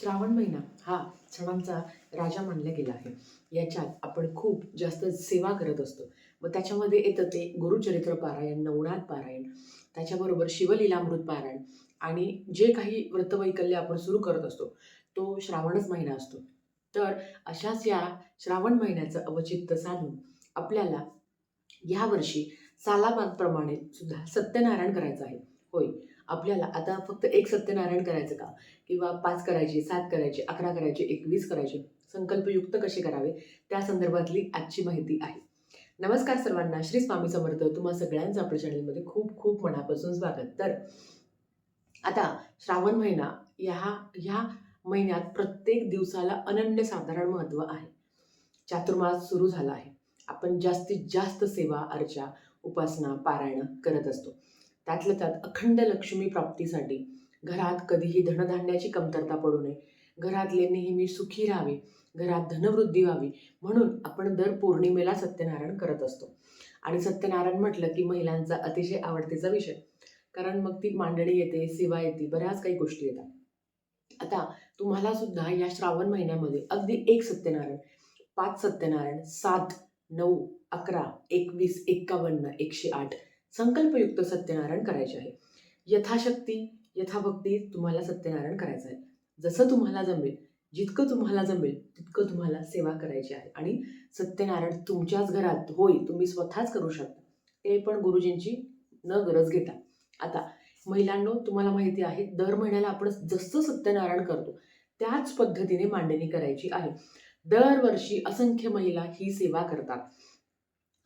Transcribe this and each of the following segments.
श्रावण महिना हा सणांचा राजा मानला गेला आहे. याच्यात आपण खूप जास्त सेवा करत असतो. व त्याच्यामध्ये येतं ते गुरुचरित्र पारायण नवनाथ पारायण त्याच्याबरोबर शिवलीलामृत पारायण आणि जे काही व्रतवैकल्य आपण सुरू करत असतो तो श्रावणच महिना असतो. तर अशाच या श्रावण महिन्याचं अवचित्त साधून आपल्याला यावर्षी सालाबादप्रमाणे सुद्धा सत्यनारायण करायचं आहे. होय. आपल्याला आता फक्त एक सत्यनारायण करायचं का? किंवा पाच करायचे सात करायचे अकरा करायचे एकवीस करायचे संकल्पयुक्त कसे करावे? त्या संदर्भातली आजची माहिती आहे. नमस्कार सर्वांना श्री स्वामी समर्थ. तुम्हा सगळ्यांचं आपल्या चॅनलमध्ये खूप खूप मनापासून स्वागत. तर आता श्रावण महिना ह्या ह्या महिन्यात प्रत्येक दिवसाला अनन्यसाधारण महत्त्व आहे. चातुर्मास सुरू झाला आहे. आपण जास्तीत जास्त सेवा अर्चा उपासना पारायण करत असतो. त्यातल्या त्यात अखंड लक्ष्मी प्राप्तीसाठी घरात कधीही धनधान्याची कमतरता पडू नये. घरातले नेहमी सुखी राहावे. घरात धनवृद्धी व्हावी. म्हणून आपण दर पौर्णिमेला सत्यनारायण करत असतो. आणि सत्यनारायण म्हटलं की महिलांचा अतिशय आवडतीचा विषय. कारण मग ती मांडणी येते सेवा येते बऱ्याच काही गोष्टी येतात. आता तुम्हाला सुद्धा या श्रावण महिन्यामध्ये अगदी एक सत्यनारायण पाच सत्यनारायण सात नऊ अकरा एकवीस एक्कावन्न एकशे आठ संकल्पयुक्त सत्यनारायण करायचे आहे. यथाशक्ती यथाभक्ती तुम्हाला सत्यनारायण करायचं आहे. जसं तुम्हाला जमेल जितकं तुम्हाला जमेल तितकं तुम्हाला सेवा करायची आहे. आणि सत्यनारायण तुमच्याच घरात होय तुम्ही स्वतःच करू शकता. ते पण गुरुजींची न गरज घेता. आता महिलांनो तुम्हाला माहिती आहे दर महिन्याला आपण जसं सत्यनारायण करतो त्याच पद्धतीने मांडणी करायची आहे. दरवर्षी असंख्य महिला ही सेवा करतात.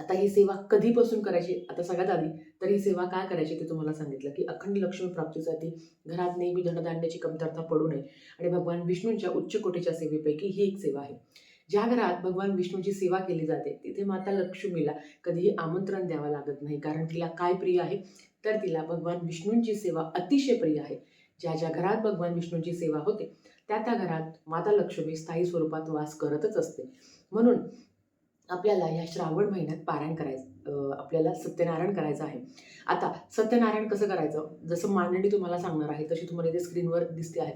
आता ही सेवा कधीपासून करायची? आता सगळ्यात आधी. तर ही सेवा काय करायची ते तुम्हाला सांगितलं की अखंड लक्ष्मी प्राप्तीसाठी घरात नेहमी धनधान्याची कमतरता पडू नये. आणि भगवान विष्णूंच्या उच्च कोटीच्या सेवेपैकी ही एक सेवा आहे. ज्या घरात भगवान विष्णूची सेवा केली जाते तिथे माता लक्ष्मीला कधीही आमंत्रण द्यावं लागत नाही कारण तिला काय प्रिय आहे? तर तिला भगवान विष्णूंची सेवा अतिशय प्रिय आहे. ज्या ज्या घरात भगवान विष्णूंची सेवा होते त्या त्या घरात माता लक्ष्मी स्थायी स्वरूपात वास करतच असते. म्हणून आपल्याला या श्रावण महिन्यात पारायण करायचं आपल्याला सत्यनारायण करायचं आहे. आता सत्यनारायण कसं करायचं? जसं मांडणी तुम्हाला सांगणार आहे तशी तुम्हाला इथे स्क्रीनवर दिसते आहे.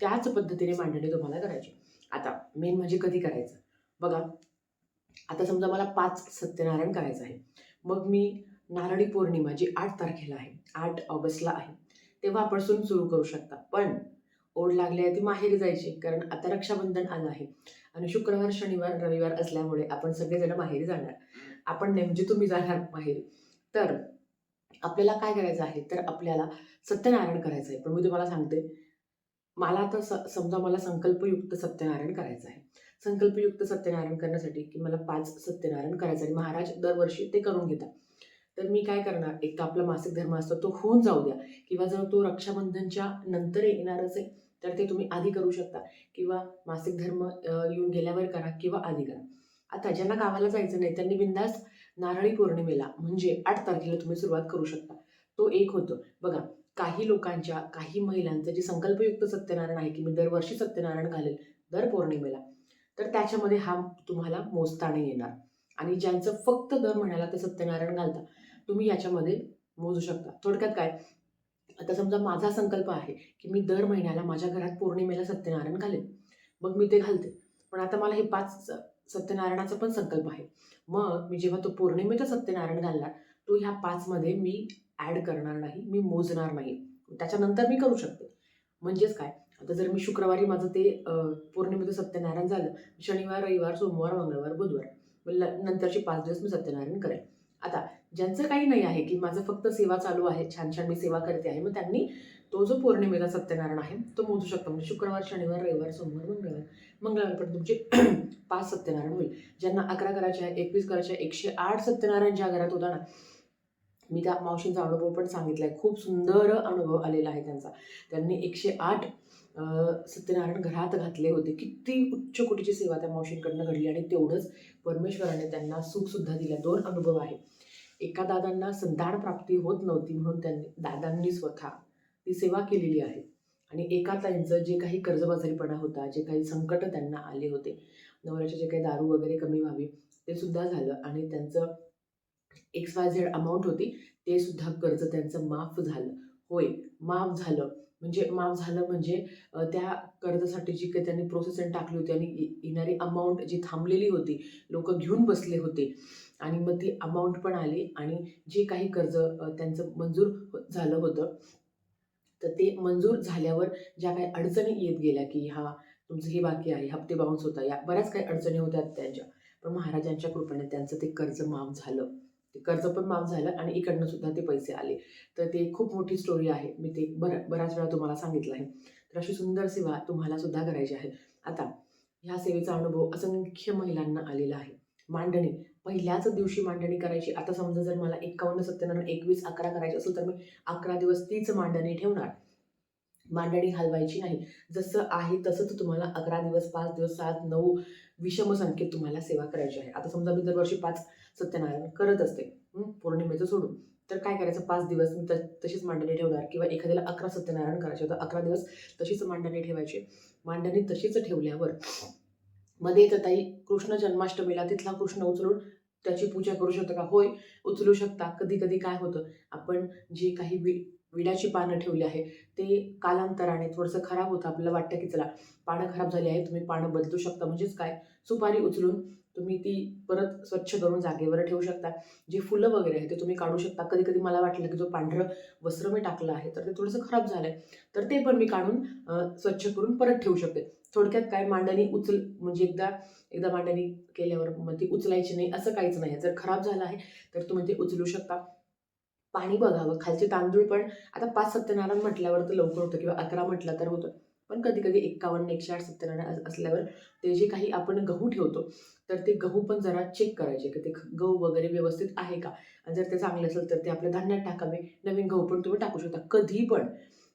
त्याच पद्धतीने मांडणी तुम्हाला करायची. आता मेन म्हणजे कधी करायचं? बघा आता समजा मला पाच सत्यनारायण करायचं आहे. मग मी नारळी पौर्णिमा जी आठ तारखेला आहे आठ ऑगस्टला आहे तेव्हापासून सुरू करू शकता. पण ओढ लागली आहे ती माहेर जायची कारण आता रक्षाबंधन आलं आहे. आणि शुक्रवार शनिवार रविवार असल्यामुळे आपण सगळेजण माहेरी जाणार. आपण नेमजे तुम्ही जाणार माहेरी. तर आपल्याला काय करायचं आहे? तर आपल्याला सत्यनारायण करायचं आहे. पण मी तुम्हाला सांगते मला आता स समजा मला संकल्पयुक्त सत्यनारायण करायचं आहे. संकल्पयुक्त सत्यनारायण करण्यासाठी की मला पाच सत्यनारायण करायचं आहे. महाराज दरवर्षी ते करून घेतात. तर मी काय करणार? एक तर आपला मासिक धर्म असतो तो होऊन जाऊ द्या. किंवा जर तो रक्षाबंधनच्या नंतर येणारच आहे तर ते तुम्ही आधी करू शकता. किंवा मासिक धर्म येऊन गेल्यावर करा किंवा आधी करा. आता ज्यांना गावाला जायचं नाही त्यांनी बिंदास नारळी पौर्णिमेला म्हणजे आठ तारखेला तुम्ही सुरुवात करू शकता. तो एक होतं. बघा काही लोकांच्या काही महिलांचं जे संकल्पयुक्त सत्यनारायण आहे की मी दरवर्षी सत्यनारायण घालेल दर पौर्णिमेला तर त्याच्यामध्ये हा तुम्हाला मोजता नाही येणार. आणि ज्यांचं फक्त दर महिन्याला ते सत्यनारायण घालता तुम्ही याच्यामध्ये मोजू शकता. थोडक्यात काय? आता समजा माझा संकल्प आहे की मी दर महिन्याला माझ्या घरात पौर्णिमेला सत्यनारायण घालेन. मग मी ते घालते. पण आता मला हे पाच स- सत्यनारायणाचा पण संकल्प आहे. मग मी जेव्हा तो पौर्णिमेचा सत्यनारायण घालणार तो ह्या पाचमध्ये मी ॲड करणार नाही मी मोजणार नाही. त्याच्यानंतर मी करू शकते. म्हणजेच काय? आता जर मी शुक्रवारी माझं ते पौर्णिमेचं सत्यनारायण झालं शनिवार रविवार सोमवार मंगळवार बुधवार मग ल- नंतरचे पाच दिवस मी सत्यनारायण करेन. आता ज्यांचं काही नाही आहे की माझं फक्त सेवा चालू आहे छान छान मी सेवा करते आहे मग त्यांनी तो जो पौर्णिमेचा सत्यनारायण आहे तो मोजू शकतो. म्हणजे शुक्रवार शनिवार रविवार सोमवार मंगळवार. मंगळवार पण तुमचे पाच सत्यनारायण होईल. ज्यांना अकरा करायचे आहे एकवीस करायचे आहे एकशे आठ सत्यनारायण ज्या घरात होता ना मी त्या मावशींचा अनुभव पण सांगितला आहे खूप सुंदर अनुभव आलेला आहे त्यांचा. त्यांनी एकशे आठ सत्यनारायण घरात घातले होते. किती उच्च कोटीची सेवा त्या मावशींकडनं घडली आणि तेवढंच परमेश्वराने त्यांना सुखसुद्धा दिला दोन अनुभव आहे एका दादांना संतान प्राप्ती होत नव्हती म्हणून त्यांनी दादांनी स्वतः ती सेवा केलेली आहे. आणि एका ताईंचं जे काही कर्जबाजारीपणा होता जे काही संकट त्यांना आले होते नवऱ्याचे जे काही दारू वगैरे कमी व्हावी ते सुद्धा झालं आणि त्यांचं एक्स वाय झेड अमाऊंट होती ते सुद्धा कर्ज त्यांचं माफ झालं. होय माफ झालं. म्हणजे माफ झालं म्हणजे त्या कर्जासाठी जी काही त्यांनी प्रोसेस टाकली होती आणि येणारी अमाऊंट जी थांबलेली होती लोक घेऊन बसले होते. आणि मग ती अमाऊंट पण आली आणि जे काही कर्ज त्यांचं मंजूर हो- झालं होतं तर ते मंजूर झाल्यावर ज्या काही अडचणी येत गेल्या की हा तुमचं हे बाकी आहे हप्ते बाउन्स होता या बऱ्याच काही अडचणी होत्या त्यांच्या. पण महाराजांच्या कृपेने त्यांचं ते कर्ज माफ झालं. ते कर्ज पण माफ झालं आणि इकडनं सुद्धा ते पैसे आले. तर ते खूप मोठी स्टोरी आहे. मी ते बर बऱ्याच वेळा तुम्हाला सांगितलं आहे. तर अशी सुंदर सेवा तुम्हाला सुद्धा करायची आहे. आता ह्या सेवेचा अनुभव असंख्य महिलांना आलेला आहे. मांडणी. पहिल्याच दिवशी मांडणी करायची. आता समजा जर मला एकावन्न सत्त्याण्णव एकवीस अकरा करायची असेल तर मी अकरा दिवस तीच मांडणी ठेवणार. मांडणी हलवायची नाही. जसं आहे तसंच तुम्हाला अकरा दिवस पाच दिवस सात नऊ विषम संख्येत तुम्हाला सेवा करायची आहे. आता समजा मी दरवर्षी पाच सत्यनारायण करत असते पौर्णिमेचं सोडून. तर काय करायचं? पाच दिवस मी त तशीच मांडणी ठेवणार. किंवा एखाद्याला अकरा सत्यनारायण करायचे तर अकरा दिवस तशीच मांडणी ठेवायची. मांडणी तशीच ठेवल्यावर मध्ये तर ताई कृष्ण जन्माष्टमीला तिथला कृष्ण उचलून त्याची पूजा करू शकतो का? होय उचलू शकता. कधी कधी काय होतं? आपण जे काही विड्याची पानं ठेवली आहे. ते कालांतराने थोडंसं खराब होतं. आपल्याला वाटतं की चला पानं खराब झाली आहे तुम्ही पानं बदलू शकता. म्हणजेच काय? सुपारी उचलून तुम्ही ती परत स्वच्छ करून जागेवर ठेवू शकता. जे फुलं वगैरे आहे ते तुम्ही काढू शकता. कधी कधी मला वाटलं की जो पांढरं वस्त्र मी टाकलं आहे तर ते थोडंसं खराब झालं आहे तर ते पण मी काढून स्वच्छ करून परत ठेवू शकते. थोडक्यात काय? मांडणी उचल म्हणजे एकदा एकदा मांडणी केल्यावर मग ती उचलायची नाही असं काहीच नाही. जर खराब झालं आहे तर तुम्ही ते उचलू शकता. पाणी बघावं खालचे तांदूळ पण. आता पाच सत्यनारायण म्हटल्यावर तर लवकर होतं किंवा अकरा म्हटलं तर होतं. पण कधी कधी एक्कावन्न एकशे आठ सत्यनारायण असल्यावर ते जे काही आपण गहू ठेवतो तर ते गहू पण जरा चेक करायचे की ते ख- गहू वगैरे व्यवस्थित आहे का? आणि जर ते चांगले असेल तर ते आपल्या धान्यात टाकावे. नवीन गहू पण तुम्ही टाकू शकता. कधी पण.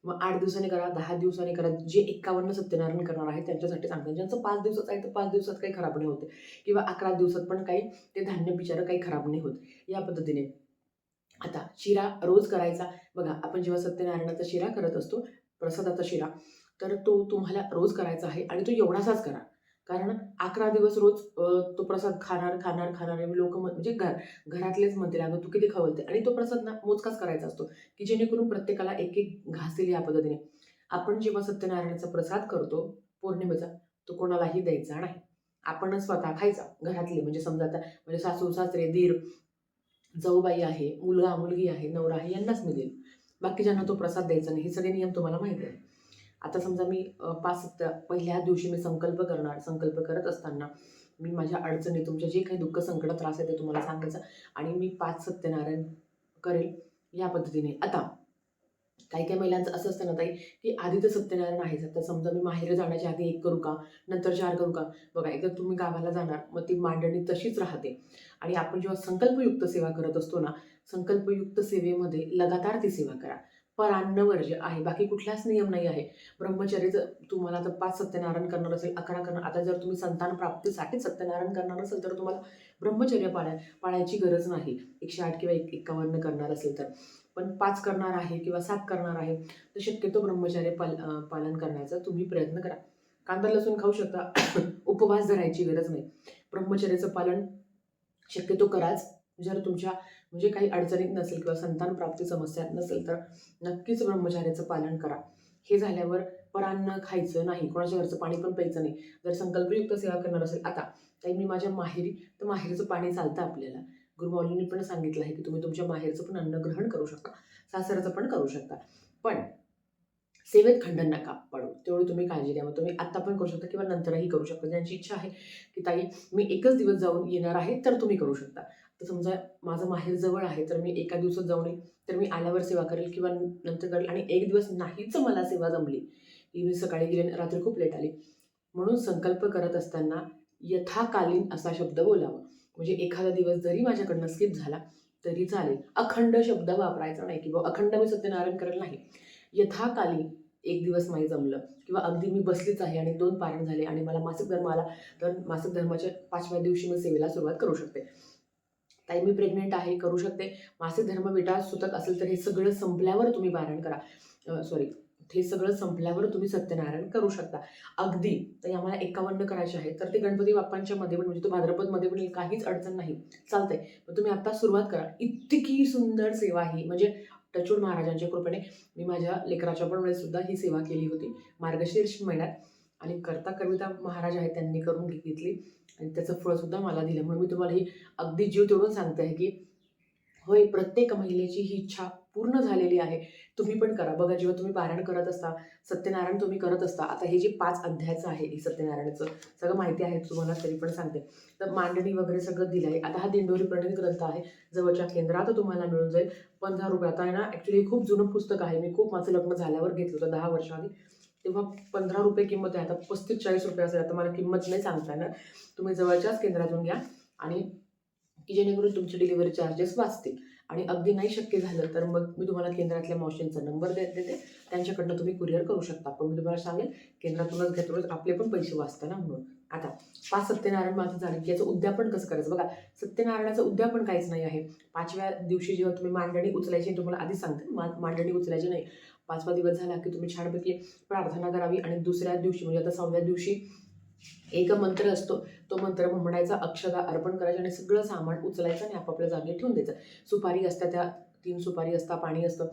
मग आठ दिवसांनी करा दहा दिवसांनी करा. जे एक्कावन्न सत्यनारायण करणार आहे त्यांच्यासाठी सांगतात ज्यांचं पाच दिवसात आहे तर पाच दिवसात काही खराब नाही होते. किंवा अकरा दिवसात पण काही ते धान्य बिचारं काही खराब नाही होत. या पद्धतीने. आता शिरा रोज करायचा. बघा आपण जेव्हा सत्यनारायणाचा शिरा करत असतो प्रसादाचा शिरा तर तो तुम्हाला रोज करायचा आहे आणि तो एवढासाच करा. कारण अकरा दिवस रोज तो प्रसाद खाणार खाणार खाणार लोक म्हणजे घर घरातलेच म्हणतील अगं तू किती खवलते आणि तो प्रसाद ना मोजकाच करायचा असतो की जेणेकरून प्रत्येकाला एक एक घास दिली या पद्धतीने. आपण जेव्हा सत्यनारायणाचा प्रसाद करतो पौर्णिमेचा तो कोणालाही द्यायचा नाही. आपणच स्वतः खायचा घरातले म्हणजे समजा आता म्हणजे सासू सासरे दीर जाऊबाई आहे मुलगा मुलगी आहे नवरा आहे यांनाच मी बाकीच्यांना तो प्रसाद द्यायचा नाही. हे सगळे नियम तुम्हाला माहीत आहे. आता समजा मी पाच सत्य पहिल्या दिवशी मी संकल्प करणार संकल्प करत असताना मी माझ्या अडचणी तुमच्या जे काही दुःख संकट त्रास आहे ते तुम्हाला सांगायचं आणि मी पाच सत्यनारायण करेल या पद्धतीने. आता काही काही महिलांचं असं असतं ना ताई की आधी तर सत्यनारायण आहेच आता समजा मी माहेर जाण्याच्या आधी एक करू का? नंतर चार करू का? बघा एकदा तुम्ही गावाला जाणार मग ती मांडणी तशीच राहते. आणि आपण जेव्हा संकल्पयुक्त सेवा करत असतो ना संकल्पयुक्त सेवेमध्ये लगातार ती सेवा करा. परान्नवर्ज आहे बाकी कुठलाच नियम नाही आहे. ब्रह्मचर्याचं तुम्हाला आता पाच सत्यनारायण करणार असेल अकरा करणार आता जर तुम्ही संतान प्राप्तीसाठी सत्यनारायण करणार असेल तर तुम्हाला ब्रह्मचर्य पाळ पाळायची गरज नाही. एकशे आठ किंवा एक एक्कावन्न करणार असेल तर. पण पाच करणार आहे किंवा सात करणार आहे तर शक्यतो ब्रह्मचार्य पाल पालन करण्याचा तुम्ही प्रयत्न करा. कांदा लसूण खाऊ शकता. उपवास धरायची गरज नाही. ब्रह्मचर्याचं पालन शक्यतो कराच. जर तुमच्या म्हणजे काही अडचणीत नसेल किंवा संतान प्राप्ती समस्या नसेल तर नक्कीच ब्रह्मचार्याचं पालन करा. हे झाल्यावर परान्न खायचं नाही कोणाच्या घरचं पाणी पण प्यायचं नाही. जर संकल्पयुक्त सेवा करणार असेल आता काही मी माझ्या माहेरी तर माहेरचं पाणी चालतं आपल्याला. गुरुमाऊलींनी पण सांगितलं आहे की तुम्ही तुमच्या माहेरचं पण अन्न ग्रहण करू शकता सासऱ्याचं पण करू शकता. पण सेवेत खंडन नका पडू. तेवढी तुम्ही काळजी घ्या. मग तुम्ही आत्ता पण करू शकता किंवा नंतरही करू शकता. ज्यांची इच्छा आहे की ताई मी एकच दिवस जाऊन येणार आहे तर तुम्ही करू शकता. तर समजा माझं माहेर जवळ आहे तर मी एका दिवसात जाऊन येईन तर मी आल्यावर सेवा करेल किंवा नंतर करेल आणि एक दिवस नाहीच मला सेवा जमली की मी सकाळी गेले आणि रात्री खूप लेट आली. म्हणून संकल्प करत असताना यथाकालीन असा शब्द बोलावा. म्हणजे एखादा दिवस जरी माझ्याकडनं स्किप झाला तरी चालेल. अखंड शब्द वापरायचा नाही किंवा अखंड मी सत्यनारायण करेल नाही. यथाकाली एक दिवस नाही जमलं किंवा अगदी मी बसलीच आहे आणि दोन पारण झाले आणि मला मासिक धर्म आला तर मासिक धर्माच्या पाचव्या दिवशी मी सेवेला सुरुवात करू शकते. ताई मी प्रेग्नेंट आहे करू शकते. मासिक धर्म विटा सुतक असेल तर हे सगळं संपल्यावर तुम्ही पारायण करा. सॉरी हे सगळं संपल्यावर तुम्ही सत्यनारायण करू शकता. अगदी तर आम्हाला एकावन्न करायचे आहे तर ते गणपती बाप्पांच्या मध्ये पण म्हणजे तो भाद्रपदमध्ये पण काहीच अडचण नाही. चालतंय. मग तुम्ही आता सुरुवात करा. इतकी सुंदर सेवा ही म्हणजे टचूड महाराजांच्या कृपेने मी माझ्या लेकराच्या पण वेळेस सुद्धा ही सेवा केली होती. मार्गशीर्ष महिन्यात आणि करता कविता महाराज आहेत त्यांनी करून घेतली. आणि त्याचं फळसुद्धा मला दिलं. म्हणून मी तुम्हाला ही अगदी जीव तोडून सांगते आहे की होय प्रत्येक महिलेची ही इच्छा पूर्ण झालेली आहे. तुम्ही पण करा. बघा जेव्हा तुम्ही पारायण करत असता सत्यनारायण तुम्ही करत असता आता हे जे पाच अध्यायाचं आहे हे सत्यनारायणाचं सगळं माहिती आहे तुम्हाला तरी पण सांगते. तर मांडणी वगैरे सगळं दिलं आहे आता हा दिंडोरी प्रणित ग्रंथ आहे जवळच्या केंद्रात तुम्हाला मिळून जाईल. पंधरा रुपये. आता आहे ना ॲक्च्युली हे खूप जुनं पुस्तक आहे. मी खूप माझं लग्न झाल्यावर घेतलं होतं दहा वर्षाआधी तेव्हा पंधरा रुपये किंमत आहे. आता पस्तीस चाळीस रुपये असेल आता मला किंमत नाही सांगता येणार. तुम्ही जवळच्याच केंद्रातून घ्या आणि की जेणेकरून तुमचे डिलिव्हरी चार्जेस वाचतील. आणि अगदी नाही शक्य झालं तर मग मी तुम्हाला केंद्रातल्या मावशींचा नंबर देत देते. त्यांच्याकडनं तुम्ही कुरिअर करू शकता. पण मी तुम्हाला सांगेल केंद्रातूनच घेतोच आपले पण पैसे वाचता ना म्हणून. आता पाच सत्यनारायण माझं झालं. की याचं उद्यापन कसं करायचं? बघा सत्यनारायणाचं उद्यापन काहीच नाही आहे. पाचव्या दिवशी जेव्हा तुम्ही मांडणी उचलायची तुम्हाला आधी सांगते. मा मांडणी उचलायची नाही. पाचवा दिवस झाला की तुम्ही छानपैकी प्रार्थना करावी. आणि दुसऱ्या दिवशी म्हणजे आता सहाव्या दिवशी एक मंत्र असतो तो मंत्र म्हणायचा अक्षदा अर्पण करायचं आणि सगळं सामान उचलायचं आणि आपापल्या जागी ठेवून द्यायचं. सुपारी असता त्या तीन सुपारी असता पाणी असतं.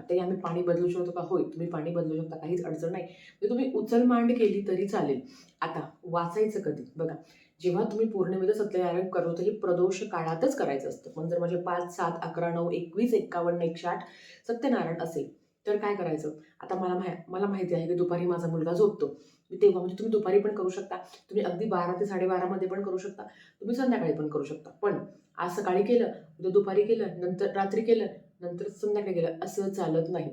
ते आम्ही पाणी बदलू शकतो का? होय तुम्ही पाणी बदलू शकता काहीच अडचण नाही. म्हणजे तुम्ही उचल मांड केली तरी चालेल. आता वाचायचं कधी? बघा जेव्हा तुम्ही पौर्णिमेचं सत्यनारायण करतो तर हे प्रदोष काळातच करायचं असतं. पण जर माझे पाच सात अकरा नऊ एकवीस एक्कावन्न एकशे आठ सत्यनारायण असेल तर काय करायचं? आता मला माहि मला माहिती आहे की दुपारी माझा मुलगा झोपतो. मी तेव्हा म्हणजे तुम्ही दुपारी पण करू शकता. तुम्ही अगदी बारा ते साडेबारामध्ये पण करू शकता. तुम्ही संध्याकाळी पण करू शकता. पण आज सकाळी केलं उद्या दुपारी केलं नंतर रात्री केलं नंतर संध्याकाळी केलं असं चालत नाही.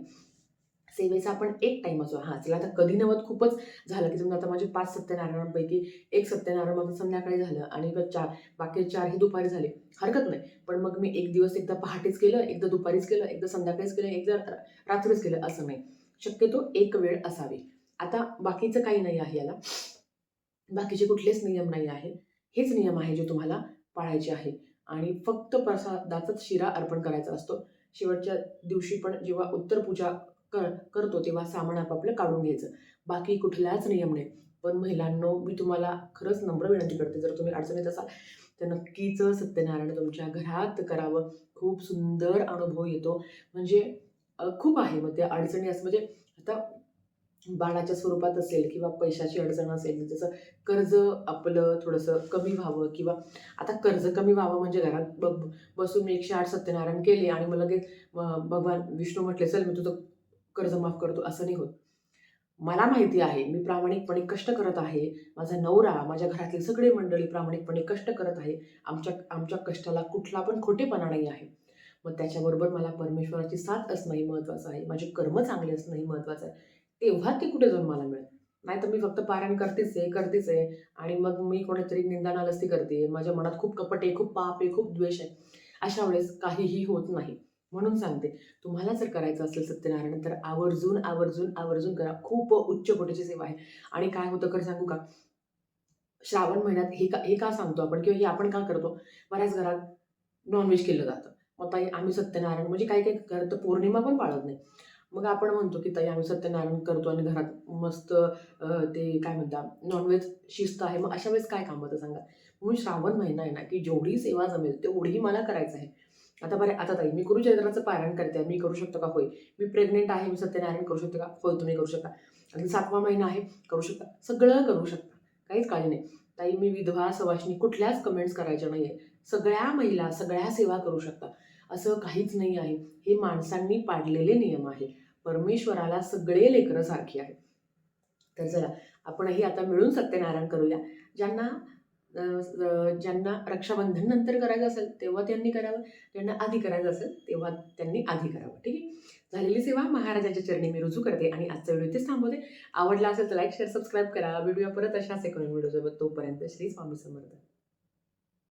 सेवेचा आपण एक टाईम असो हां चला आता कधी नवत खूपच झालं की समजा आता माझे पाच सत्यनारायणांपैकी एक सत्यनारायण माझं संध्याकाळी झालं आणि चार बाकी चार हे दुपारी झाले. हरकत नाही. पण मग मी एक दिवस एकदा पहाटेच केलं एकदा दुपारीच केलं एकदा संध्याकाळीच केलं एकदा रात्रीच केलं असं नाही. शक्यतो एक वेळ असावी. आता बाकीचं काही नाही आहे याला. बाकीचे कुठलेच नियम नाही आहे. हेच नियम आहे जे तुम्हाला पाळायचे आहे. आणि फक्त प्रसादाचाच शिरा अर्पण करायचा असतो. शेवटच्या दिवशी पण जेव्हा उत्तर पूजा कर करतो तेव्हा सामान आपापलं काढून घ्यायचं. बाकी कुठलाच नियम नाही. पण महिलांनो मी तुम्हाला खरंच नम्र विनंती करते जर तुम्ही अडचणीत असाल तर नक्कीच सत्यनारायण तुमच्या घरात करावं. खूप सुंदर अनुभव येतो. म्हणजे खूप आहे. मग त्या अडचणी असं म्हणजे आता बाळाच्या स्वरूपात असेल किंवा पैशाची अडचण असेल जसं कर्ज आपलं थोडंसं कमी व्हावं किंवा आता कर्ज कमी व्हावं म्हणजे घरात ब बसून मी एकशे आठ सत्यनारायण केले आणि मला लगेच भगवान विष्णू म्हटले चल मी तुझं कर्ज माफ करतो असं नाही होत. मला माहिती आहे मी प्रामाणिकपणे कष्ट करत आहे. माझा नवरा माझ्या घरातले सगळे मंडळी प्रामाणिकपणे कष्ट करत आहे. आमच्या आमच्या कष्टाला कुठला पण खोटेपणा नाही आहे. मग त्याच्याबरोबर मला परमेश्वराची साथ असणंही महत्त्वाचं आहे. माझे कर्म चांगले असणंही महत्त्वाचं आहे. तेव्हा ते कुठे जाऊन मला मिळेल? नाही तर मी फक्त पारायण करतेच आहे करतेच आहे. आणि मग मी कोणीतरी निंदानालस्ती करते. माझ्या मनात खूप कपट आहे खूप पाप आहे खूप द्वेष आहे. अशा वेळेस काहीही होत नाही. म्हणून सांगते. तुम्हाला जर करायचं असेल सत्यनारायण तर आवर्जून आवर्जून आवर्जून करा. खूप उच्च कोटीची सेवा आहे. आणि काय होतं खरं सांगू का? श्रावण महिन्यात हे का हे का सांगतो आपण? किंवा हे आपण का करतो? बऱ्याच घरात नॉनव्हेज केलं जातं. मग ताई आम्ही सत्यनारायण म्हणजे काही काही घरात तर पौर्णिमा पण पाळत नाही. मग आपण म्हणतो की ताई आम्ही सत्यनारायण करतो आणि घरात मस्त ते काय म्हणतात? नॉनव्हेज शिस्त आहे. मग अशा वेळेस काय कामाचं सांगा? म्हणून श्रावण महिना आहे ना की जेवढी सेवा जमेल तेवढी मला करायचं आहे. आता बरे आता ताई मी गुरुचरित्राचं पारायण करते. मी करू शकतो का? होय. मी प्रेग्नेंट आहे मी सत्यनारायण करू शकतो का? होय तुम्ही करू शकता. आणि सातवा महिना आहे करू शकता. सगळं करू शकता. काहीच काळजी नाही. ताई मी विधवा सवाशनी कुठल्याच कमेंट्स करायच्या नाही आहे सगळ्या महिला सगळ्या सेवा करू शकता. असं काहीच नाही आहे. हे माणसांनी पाडलेले नियम आहे. परमेश्वराला सगळे लेकरं सारखी आहे तर चला आपणही आता मिळून सत्यनारायण करूया. ज्यांना ज्यांना रक्षाबंधन नंतर करायचं असेल तेव्हा त्यांनी करावं. ज्यांना आधी करायचं असेल तेव्हा त्यांनी आधी करावं. ठीक आहे? झालेली सेवा महाराजांच्या चरणी मी रुजू करते आणि आजचा व्हिडिओ इथेच थांबवते. आवडला असेल तर लाईक शेअर सबस्क्राईब करा. व्हिडिओ परत अशाच एक व्हिडिओ सोबत तोपर्यंत श्री स्वामी समर्थ.